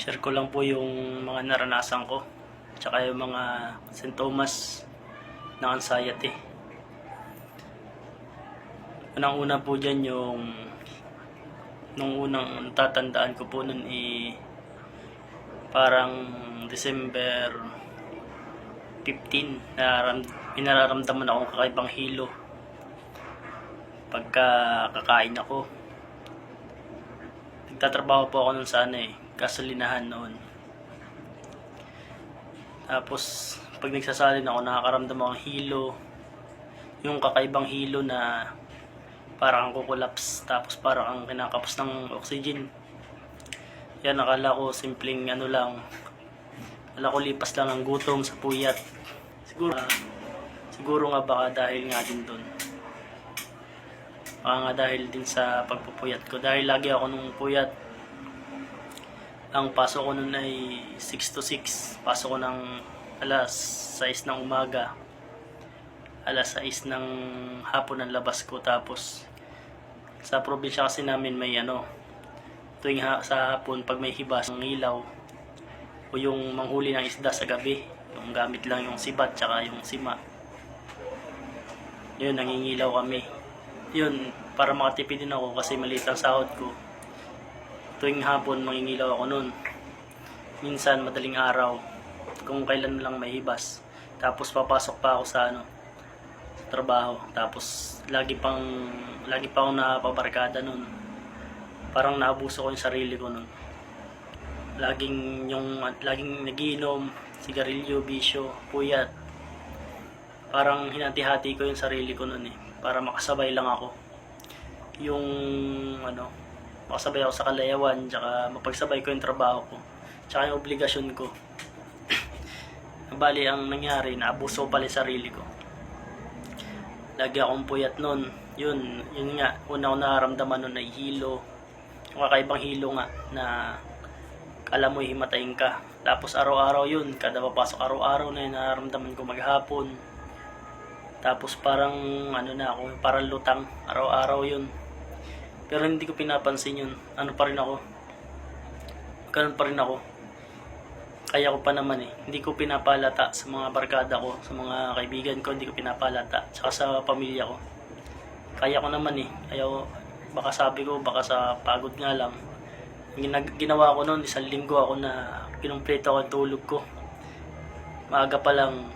share ko lang po yung mga naranasan ko. Tsaka yung mga sintomas ng anxiety. Unang-una po dyan yung nung unang tatandaan ko po nun i parang December 15 nararam, pinararamdaman akong kakaibang hilo pagka kakain ako nagtatrabaho po ako nun sa ano eh gasolinahan noon. Tapos pag nagsasalin ako nakakaramdam ako ng hilo. Yung kakaibang hilo na parang ang kukulaps tapos parang ang kinakapos ng oxygen. Yan akala ko simpleng ano lang. Akala ko lipas lang ng gutom sa puyat. Siguro ah, siguro nga baka dahil nga din doon baka nga dahil din sa pagpupuyat ko. Dahil lagi ako nung puyat ang pasok ko nun ay 6 to 6 pasok ko ng alas 6 ng umaga. Alas 6 ng hapon ang labas ko. Tapos sa probinsya kasi namin may ano tuwing ha, sa hapon pag may hibas ng ilaw o yung manghuli ng isda sa gabi yung gamit lang yung sibat tsaka yung sima. Yun nangingilaw kami. Yun para makatipid din ako kasi maliit ang sahod ko tuwing hapon mangingilaw ako nun minsan madaling araw kung kailan lang may hibas tapos papasok pa ako sa ano trabaho. Tapos lagi pang lagi pa akong napabarkada noon. Parang naabuso ko yung sarili ko noon. Laging yung laging nagiinom, sigarilyo, bisyo, puyat. Parang hinati-hati ko yung sarili ko noon eh para makasabay lang ako. Yung ano, makasabay ako sa kalayawan, tsaka mapagsabay ko yung trabaho ko, tsaka yung obligasyon ko. Bali, ang nangyari, naabuso pala sarili ko lagi akong puyat nun. Yun, yun nga, una ko nararamdaman nun ay hilo. Yung kakaibang hilo nga na alam mo himatayin ka. Tapos araw-araw yun, kada papasok araw-araw na yun, nararamdaman ko maghapon. Tapos parang ano na ako, parang lutang, araw-araw yun. Pero hindi ko pinapansin yun. Ano pa rin ako? Ganun pa rin ako kaya ko pa naman eh. Hindi ko pinapalata sa mga barkada ko, sa mga kaibigan ko, hindi ko pinapalata. Tsaka sa pamilya ko. Kaya ko naman eh. Ayaw, baka sabi ko, baka sa pagod nga lang. Ginag- ginawa ko noon, isang linggo ako na kinumpleto ko ang tulog ko. Maaga pa lang,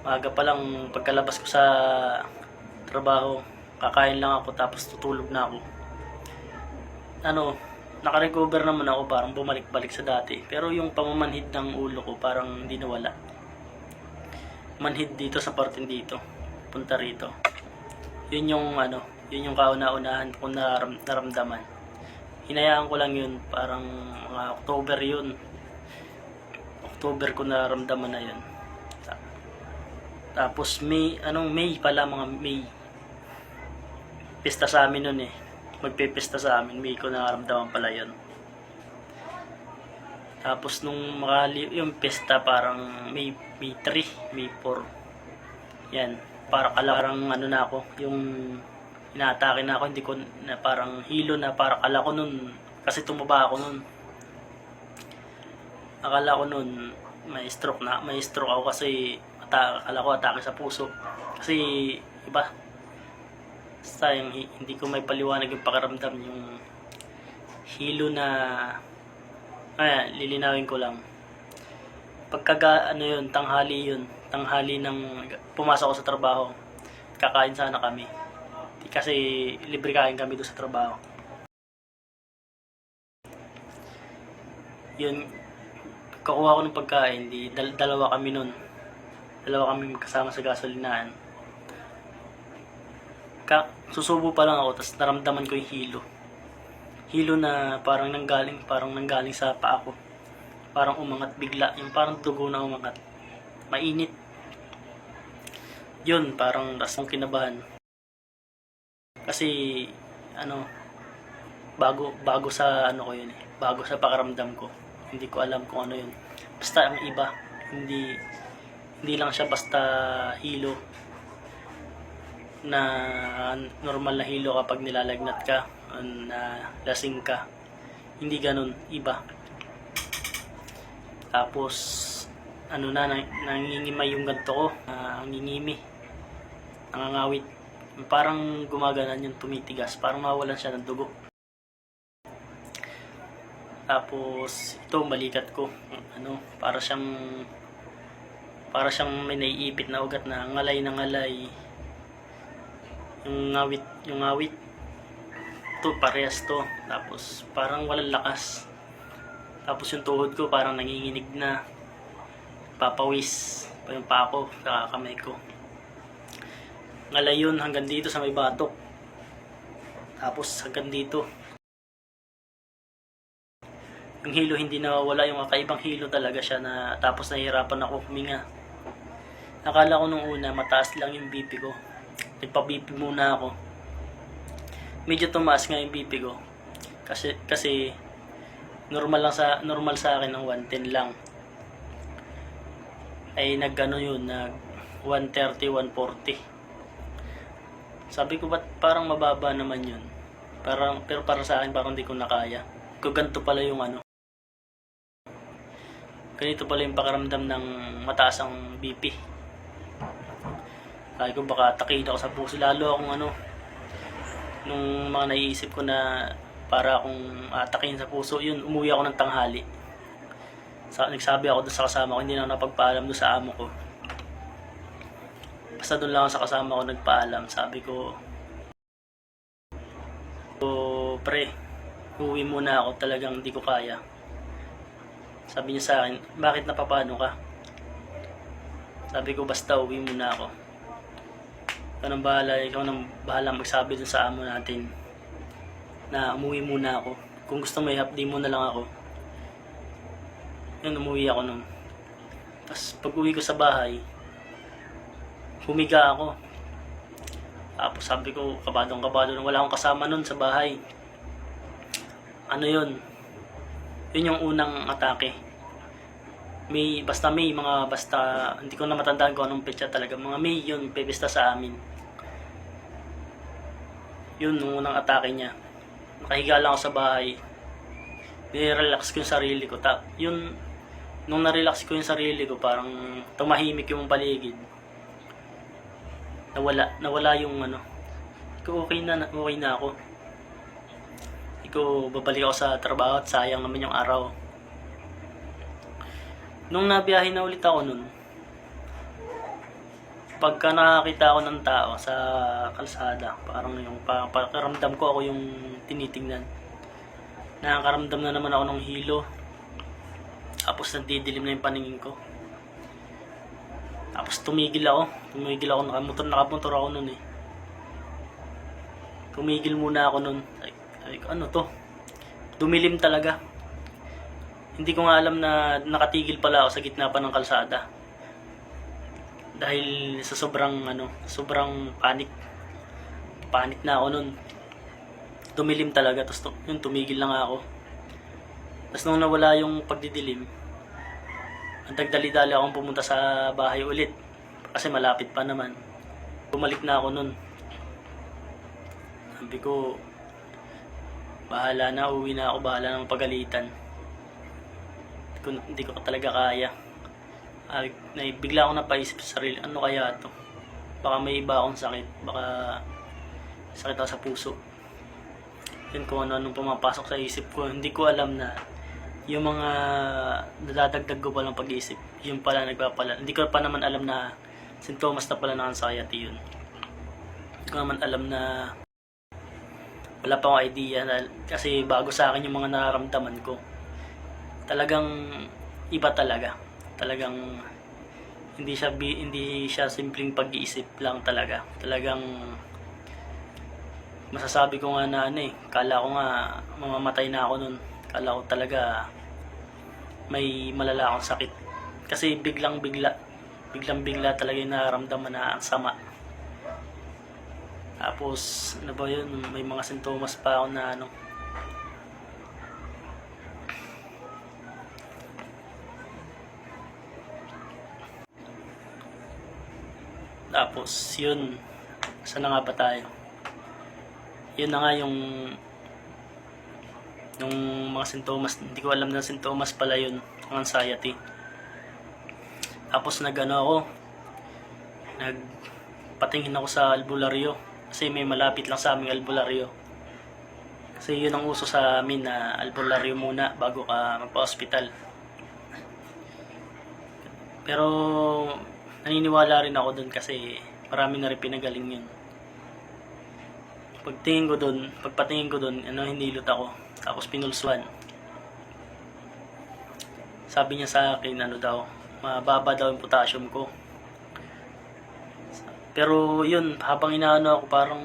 maaga pa lang pagkalabas ko sa trabaho, kakain lang ako tapos tutulog na ako. Ano, nakarecover naman ako parang bumalik-balik sa dati. Pero yung pamamanhid ng ulo ko parang hindi nawala. Manhid dito sa parte dito. Punta rito. Yun yung ano, yun yung kauna-unahan ko naram, naramdaman. Hinayaan ko lang yun, parang mga October yun. October ko naramdaman na yun. Ta- Tapos May, anong May pala mga May. Pista sa amin nun eh magpipista sa amin, may ko nakaramdaman pala yun. Tapos nung makali yung pista parang may may 3, may 4. Yan, para kalarang ano na ako, yung inaatake na ako, hindi ko na parang hilo na para kala ko nun kasi tumaba ako nun. Akala ko nun may stroke na, may stroke ako kasi ata, akala ko atake sa puso. Kasi iba, sayang hi- hindi ko may paliwanag yung pakaramdam yung hilo na ay lilinawin ko lang. Pagkaga ano yun tanghali yun. Tanghali ng pumasok ako sa trabaho. Kakain sana kami. Kasi libre kain kami doon sa trabaho. Yun kakuha ko ng pagkain di dal- dalawa kami nun. Dalawa kami kasama sa gasolinahan ka, susubo pa lang ako, tapos naramdaman ko yung hilo. Hilo na parang nanggaling, parang nanggaling sa paa ko. Parang umangat bigla, yung parang dugo na umangat. Mainit. Yun, parang rasong kinabahan. Kasi, ano, bago, bago sa ano ko yun eh, bago sa pakaramdam ko. Hindi ko alam kung ano yun. Basta ang iba, hindi, hindi lang siya basta hilo na normal na hilo kapag nilalagnat ka, na lasing ka. Hindi ganun, iba. Tapos, ano na, nang, nangingimay yung ganto ko. Uh, nangingimi. Nangangawit. Parang gumaganan yung tumitigas. Parang mawalan siya ng dugo. Tapos, ito, balikat ko. Ano, para siyang para siyang may naiipit na ugat na ngalay na ngalay. Yung ngawit, yung ngawit. Ito, parehas to. Tapos, parang walang lakas. Tapos yung tuhod ko parang nanginginig na. Papawis pa yung pa ako sa kamay ko. Ngalay yun hanggang dito sa may batok. Tapos hanggang dito. Yung hilo hindi nawawala, yung kakaibang hilo talaga siya na tapos nahihirapan ako huminga. Nakala ko nung una mataas lang yung BP ko. Nagpa-BP muna ako. Medyo tumaas nga yung BP ko. Kasi kasi normal lang sa normal sa akin ng 110 lang. Ay nagano yun, nag 130, 140. Sabi ko ba't parang mababa naman yun? Parang pero para sa akin parang hindi ko nakaya. Kung ganito pala yung ano. Ganito pala yung pakaramdam ng mataas ang BP. Sabi ko baka takihin ako sa puso lalo akong ano nung mga naiisip ko na para akong atakin sa puso yun umuwi ako ng tanghali. Sa, nagsabi ako doon sa kasama ko hindi na ako napagpaalam doon sa amo ko. Basta doon lang sa kasama ko nagpaalam. Sabi ko so, pre uwi muna ako. Talagang hindi ko kaya. Sabi niya sa akin bakit napapano ka? Sabi ko basta uwi muna ako ikaw nang bahala, ikaw nang bahala magsabi dun sa amo natin na umuwi muna ako. Kung gusto mo i-half-day mo na lang ako. Yun, umuwi ako nun. Tapos pag uwi ko sa bahay, humiga ako. Tapos sabi ko, kabadong kabado wala akong kasama nun sa bahay. Ano yun? Yun yung unang atake. May, basta may mga basta, hindi ko na matandaan kung anong petsa talaga. Mga may yun, pebesta sa amin. Yun, nung unang atake niya. Nakahiga lang ako sa bahay. Nirelax ko yung sarili ko. Ta yun, nung narelax ko yung sarili ko, parang tumahimik yung paligid. Nawala, nawala yung ano. Ikaw okay na, okay na ako. Ikaw, babalik ako sa trabaho at sayang naman yung araw. Nung nabiyahe na ulit ako nun, pagka nakakita ako ng tao sa kalsada, parang yung pa, pakaramdam ko ako yung tinitingnan. Nakakaramdam na naman ako ng hilo. Tapos nagdidilim na yung paningin ko. Tapos tumigil ako. Tumigil ako, nakamotor, nakamotor ako nun eh. Tumigil muna ako nun. Sabi ko, ano to? Dumilim talaga. Hindi ko nga alam na nakatigil pala ako sa gitna pa ng kalsada dahil sa sobrang ano, sobrang panic. Panic na ako noon. Tumilim talaga, tapos to, yun, tumigil lang ako. Tapos nung nawala yung pagdidilim, ang dagdali-dali akong pumunta sa bahay ulit. Kasi malapit pa naman. Bumalik na ako noon. Sabi ko, bahala na, uwi na ako, bahala ng pagalitan. Ko, hindi ko talaga kaya ay, na, bigla akong napaisip sa sarili, ano kaya to? Baka may iba akong sakit, baka sakit ako sa puso. Yun kung ano anong pumapasok sa isip ko, hindi ko alam na yung mga nadadagdag ko palang pag-iisip, yung pala nagpapala. Hindi ko pa naman alam na sintomas na pala ng anxiety yun. Hindi ko naman alam na wala pa akong idea na, kasi bago sa akin yung mga nararamdaman ko. Talagang iba talaga talagang hindi siya hindi siya simpleng pag-iisip lang talaga. Talagang masasabi ko nga na ano eh, kala ko nga mamamatay na ako nun. Kala ko talaga may malala akong sakit. Kasi biglang bigla, biglang bigla talaga yung nararamdaman na ang sama. Tapos, ano ba yun, may mga sintomas pa ako na ano, Tapos, yun. Saan na nga ba tayo? Yun na nga yung Nung mga sintomas, hindi ko alam na sintomas pala yun, ang anxiety. Tapos nag ano ako, nagpatingin ako sa albularyo. Kasi may malapit lang sa aming albularyo. Kasi yun ang uso sa amin na albularyo muna bago ka magpa-hospital. Pero naniniwala rin ako doon kasi marami na rin pinagaling yun. Pagtingin ko doon, pagpatingin ko doon, ano, hinilot ako. Tapos pinulsuan. Sabi niya sa akin, ano daw, mababa daw yung potassium ko. Pero yun, habang inaano ako, parang,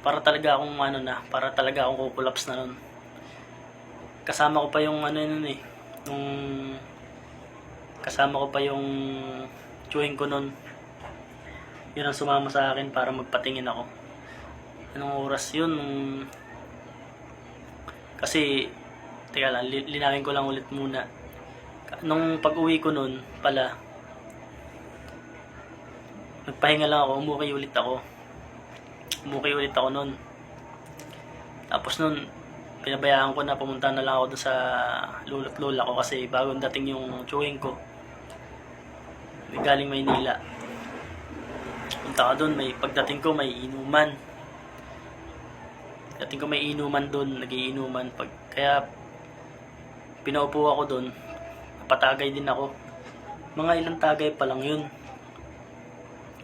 para talaga akong ano na, para talaga akong kukulaps na nun. Kasama ko pa yung ano yun eh, nung kasama ko pa yung chewing ko nun. Yun ang sumama sa akin para magpatingin ako. Anong oras yun? Kasi, teka lang, li- linawin ko lang ulit muna. Nung pag-uwi ko nun pala, nagpahinga lang ako, umukay ulit ako. Umukay ulit ako nun. Tapos nun, pinabayaan ko na pumunta na lang ako sa lolo't lola ko kasi bagong dating yung chewing ko. Galing Maynila. Punta ka doon, may pagdating ko may inuman. Dating ko may inuman doon, nagiinuman pag kaya pinaupo ako doon. Napatagay din ako. Mga ilang tagay pa lang yun.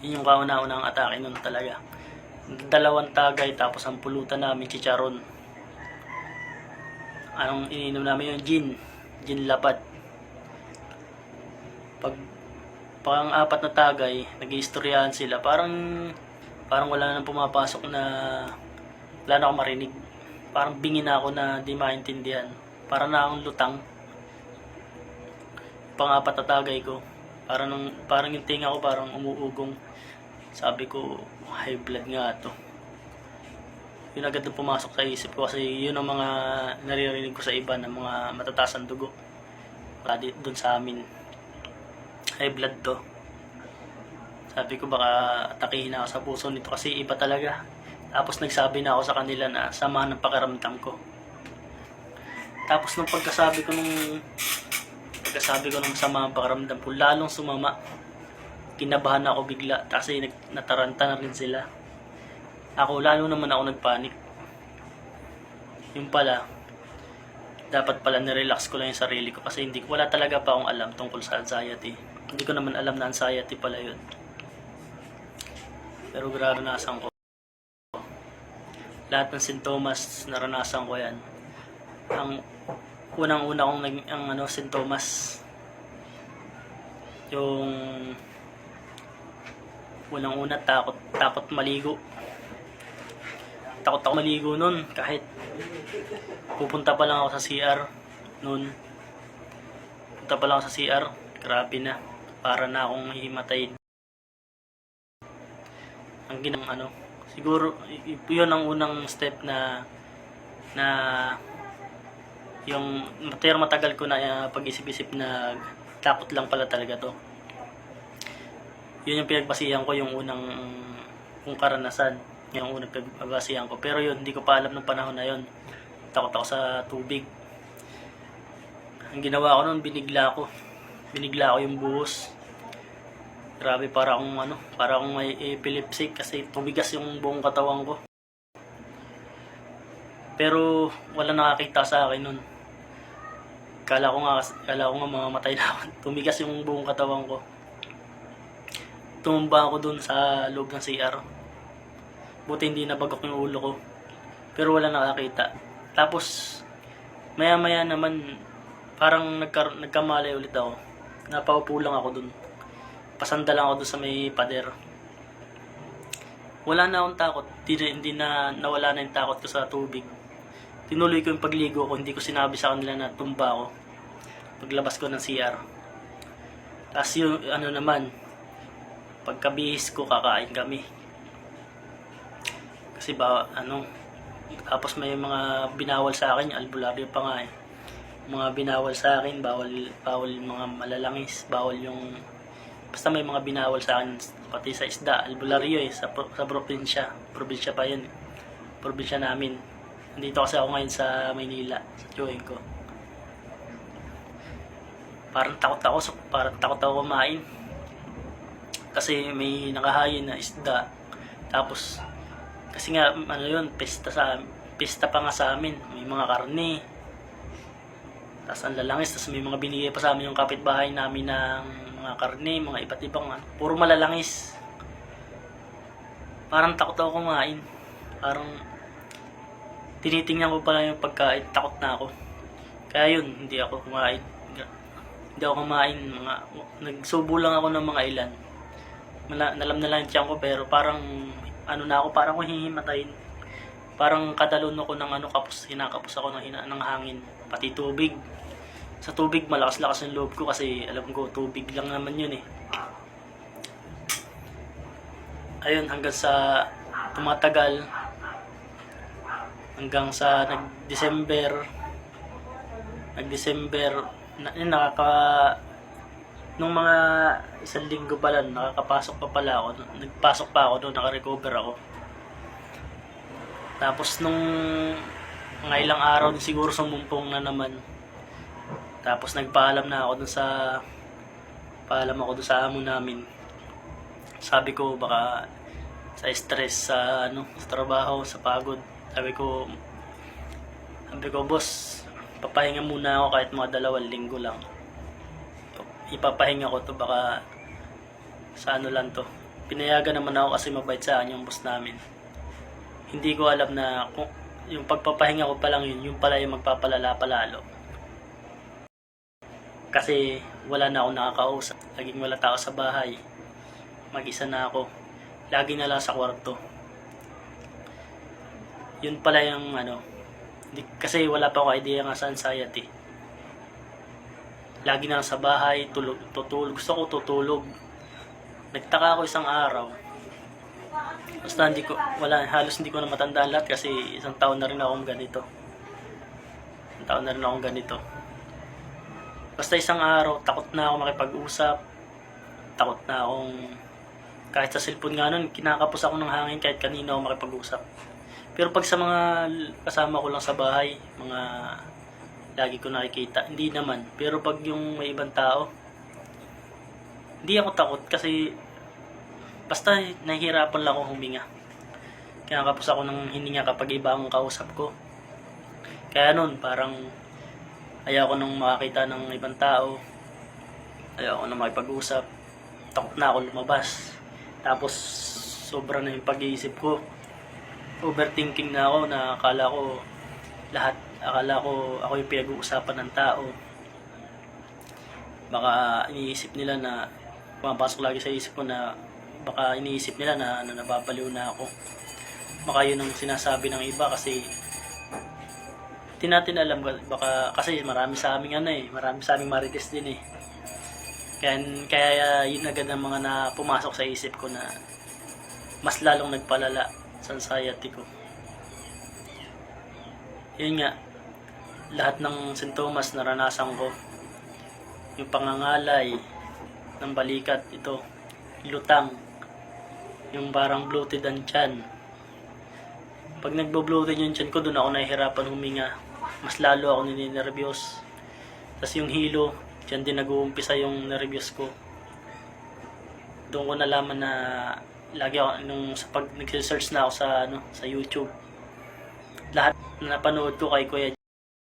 Yun yung kauna-unang atake nun talaga. Dalawang tagay tapos ang pulutan namin chicharon. Anong ininom namin yung gin. Gin lapad. Pag pang apat na tagay, nag-iistoryahan sila. Parang parang wala nang pumapasok na wala na akong marinig. Parang bingi na ako na di maintindihan. Para na akong lutang. Pang-apat na tagay ko. Parang, nung, parang yung tinga ko parang umuugong. Sabi ko, high blood nga to. Yun agad na pumasok sa isip ko kasi yun ang mga naririnig ko sa iba ng mga matataas ang dugo. Wala doon sa amin. High blood to. Sabi ko baka atakihin ako sa puso nito kasi iba talaga. Tapos nagsabi na ako sa kanila na sama ng pakaramdam ko. Tapos nung pagkasabi ko nung pagkasabi ko nung sama ng pakaramdam ko, lalong sumama. Kinabahan ako bigla kasi nataranta na rin sila. Ako, lalo naman ako nagpanik. Yung pala, dapat pala nirelax ko lang yung sarili ko kasi hindi wala talaga pa akong alam tungkol sa anxiety. Hindi ko naman alam na anxiety pala yun. Pero naranasan ko. Lahat ng sintomas, naranasan ko yan. Ang unang-una kong nag, ang ano, sintomas, yung unang-una takot, takot maligo. Takot ako maligo nun kahit pupunta pa lang ako sa CR nun. Punta pa lang ako sa CR, grabe na. Para na akong himatayin. Ang ginang ano, siguro yun ang unang step na na yung pero matagal ko na uh, pag-isip-isip na takot lang pala talaga to. Yun yung pinagbasihan ko yung unang kung karanasan, yung unang pinagbasihan ko. Pero yun, hindi ko pa alam nung panahon na yun. Takot ako sa tubig. Ang ginawa ko nun, binigla ko. Binigla ko yung buhos. Grabe, para akong ano, para akong may epilepsy kasi tumigas yung buong katawan ko. Pero wala nakakita sa akin nun. Kala ko nga, kala ko nga mamamatay na ako. Tumigas yung buong katawan ko. Tumumba ako dun sa loob ng CR. Buti hindi nabagok yung ulo ko. Pero wala nakakita. Tapos, maya maya naman, parang nagkar- nagkamali ulit ako. Napaupo lang ako dun. Pasanda lang ako dun sa may pader. Wala na akong takot. Hindi, hindi na nawala na yung takot ko sa tubig. Tinuloy ko yung pagligo ko. Hindi ko sinabi sa kanila na tumba ako. Paglabas ko ng CR. Tapos yung ano naman, pagkabihis ko kakain kami. Kasi ba, ano, tapos may mga binawal sa akin, albularyo pa nga eh. Mga binawal sa akin, bawal, bawal mga malalangis, bawal yung, basta may mga binawal sa akin, pati sa isda, albularyo eh, sa, sa probinsya, probinsya pa yun, probinsya namin. Nandito kasi ako ngayon sa Maynila, sa join ko. Parang takot ako, sa- parang takot ako kumain. Kasi may nakahayin na isda. Tapos, kasi nga, ano yun, pista, sa, pista pa nga sa amin. May mga karne. Tapos ang lalangis, tapos may mga binigay pa sa amin yung kapitbahay namin ng mga karne, mga iba't ibang, ano, puro malalangis. Parang takot ako kumain. Parang, tinitingnan ko pala yung pagkain, takot na ako. Kaya yun, hindi ako kumain. Hindi ako kumain, mga, nagsubo lang ako ng mga ilan. Nalam na lang tiyan ko, pero parang, ano na ako, parang ko hihimatayin. Parang kadalon ako ng ano, kapos, hinakapos ako ng, hina, ng hangin, pati tubig. Sa tubig, malakas-lakas yung loob ko kasi alam ko, tubig lang naman yun eh. Ayun, hanggang sa tumatagal, hanggang sa nag-December, nag-December, na, yun, nakaka, nung mga isang linggo pa lang, nakakapasok pa pala ako, nagpasok pa ako doon, nakarecover ako. Tapos nung mga ilang araw din siguro sumumpong na naman. Tapos nagpaalam na ako dun sa paalam ako dun sa amo namin. Sabi ko baka sa stress sa ano sa trabaho, sa pagod. Sabi ko sabi ko boss, papahinga muna ako kahit mga dalawang linggo lang. Ipapahinga ko to baka sa ano lang to. Pinayagan naman ako kasi mabait sa yung boss namin hindi ko alam na kung yung pagpapahinga ko pa lang yun, yung pala yung magpapalala palalo. Kasi wala na ako nakakausap. Laging wala tao sa bahay. Mag-isa na ako. Lagi na lang sa kwarto. Yun pala yung ano. Kasi wala pa ako idea nga sa anxiety. Lagi na lang sa bahay, tulog, tutulog. Gusto ko tutulog. Nagtaka ako isang araw Basta hindi ko, wala, halos hindi ko na matandaan lahat kasi isang taon na rin akong ganito. Isang taon na rin akong ganito. Basta isang araw, takot na ako makipag-usap. Takot na akong, kahit sa cellphone nga nun, kinakapos ako ng hangin kahit kanina ako makipag-usap. Pero pag sa mga kasama ko lang sa bahay, mga lagi ko nakikita, hindi naman. Pero pag yung may ibang tao, hindi ako takot kasi basta nahihirapan lang ako huminga. Kaya kapos ako ng hininga kapag iba ang kausap ko. Kaya nun, parang ayaw ko nang makakita ng ibang tao. Ayaw ko nang makipag-usap. Takot na ako lumabas. Tapos, sobra na yung pag-iisip ko. Overthinking na ako na akala ko lahat, akala ko ako yung pinag-uusapan ng tao. Baka iniisip nila na pumapasok lagi sa isip ko na baka iniisip nila na, na nababaliw na ako. Baka yun ang sinasabi ng iba kasi di natin alam baka kasi marami sa aming ano eh, marami sa aming marites din eh. Kaya, kaya yun agad ang mga na pumasok sa isip ko na mas lalong nagpalala sa anxiety ko. Yun nga, lahat ng sintomas naranasan ko, yung pangangalay ng balikat, ito, lutang, yung parang bloated ang tiyan. Pag nagbo-bloated yung tiyan ko, doon ako nahihirapan huminga. Mas lalo ako nininervyos. Tapos yung hilo, dyan din nag-uumpisa yung nervyos ko. Doon ko nalaman na lagi ako nung sa pag nag-search na ako sa ano sa YouTube. Lahat na napanood ko kay Kuya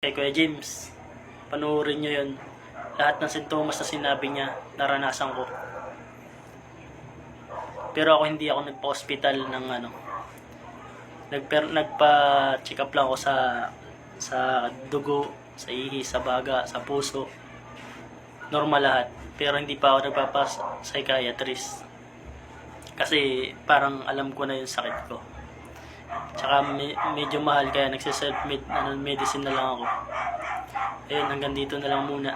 kay Kuya James. Panoorin niyo 'yon. Lahat ng sintomas na sinabi niya, naranasan ko. Pero ako hindi ako nagpa-hospital ng ano. Nagper nagpa-check up lang ako sa sa dugo, sa ihi, sa baga, sa puso. Normal lahat. Pero hindi pa ako nagpapa-psychiatrist. Kasi parang alam ko na yung sakit ko. Tsaka me- medyo mahal kaya nagsiself med ano, na lang ako. Ayun, hanggang dito na lang muna.